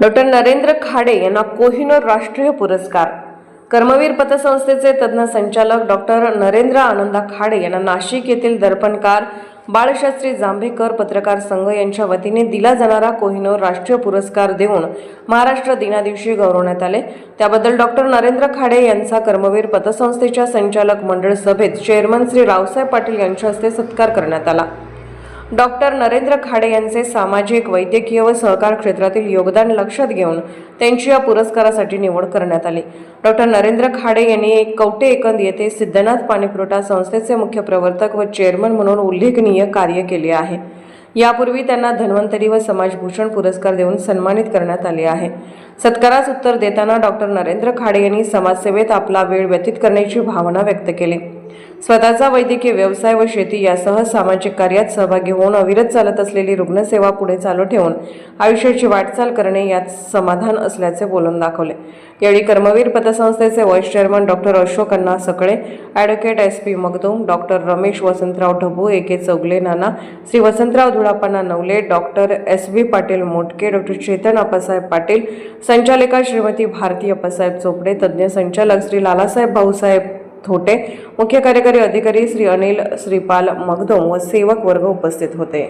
Doctor Narendra Khade यांना कोहिनूर राष्ट्रीय पुरस्कार. कर्मवीर पतसंस्थेचे तज्ज्ञ संचालक डॉक्टर नरेंद्र आनंदा खाडे यांना नाशिक येथील दर्पणकार बाळशास्त्री जांभेकर पत्रकार संघ यांच्या वतीने दिला जाणारा कोहिनूर राष्ट्रीय पुरस्कार देऊन महाराष्ट्र दिनादिवशी गौरवण्यात आले. त्याबद्दल डॉक्टर नरेंद्र खाडे यांचा कर्मवीर पतसंस्थेच्या संचालक मंडळ सभेत चेअरमन श्री रावसाहेब पाटील यांच्या हस्ते सत्कार करण्यात आला. डॉक्टर नरेंद्र खाडे यांचे सामाजिक वैद्यकीय व सहकार क्षेत्रातील योगदान लक्षात घेऊन त्यांची या पुरस्कारासाठी निवड करण्यात आली. डॉक्टर नरेंद्र खाडे यांनी एक कवटे एकंद येथे सिद्धनाथ पाणीपुरवठा संस्थेचे मुख्य प्रवर्तक व चेअरमन म्हणून उल्लेखनीय कार्य केले आहे. यापूर्वी त्यांना धन्वंतरी व समाजभूषण पुरस्कार देऊन सन्मानित करण्यात आले आहे. सत्कारास उत्तर देताना डॉक्टर नरेंद्र खाडे यांनी समाजसेवेत आपला वेळ व्यतीत करण्याची भावना व्यक्त केली. स्वतःचा वैद्यकीय व्यवसाय व शेती यासह सामाजिक कार्यात सहभागी होऊन अविरत चालत असलेली रुग्णसेवा पुढे चालू ठेवून आयुष्याची वाटचाल करणे यात समाधान असल्याचे बोलून दाखवले. यावेळी Karmaveer पतसंस्थेचे vice chairman doctor Ashok Anna Sakale advocate S P Magdum doctor Ramesh Vasantrao Dhabu A K Chougule Nana Shri Vasantrao Dhulappanna Navale doctor S B Patil Motake doctor Chetan Appasaheb Patil संचालिका श्रीमती भारती अप्पासाहेब चोपडे तज्ज्ञ संचालक श्री लालासाहेब भाऊसाहेब थोटे मुख्य कार्यकारी अधिकारी श्री अनिल श्रीपाल मगदोम व सेवक वर्ग उपस्थित होते.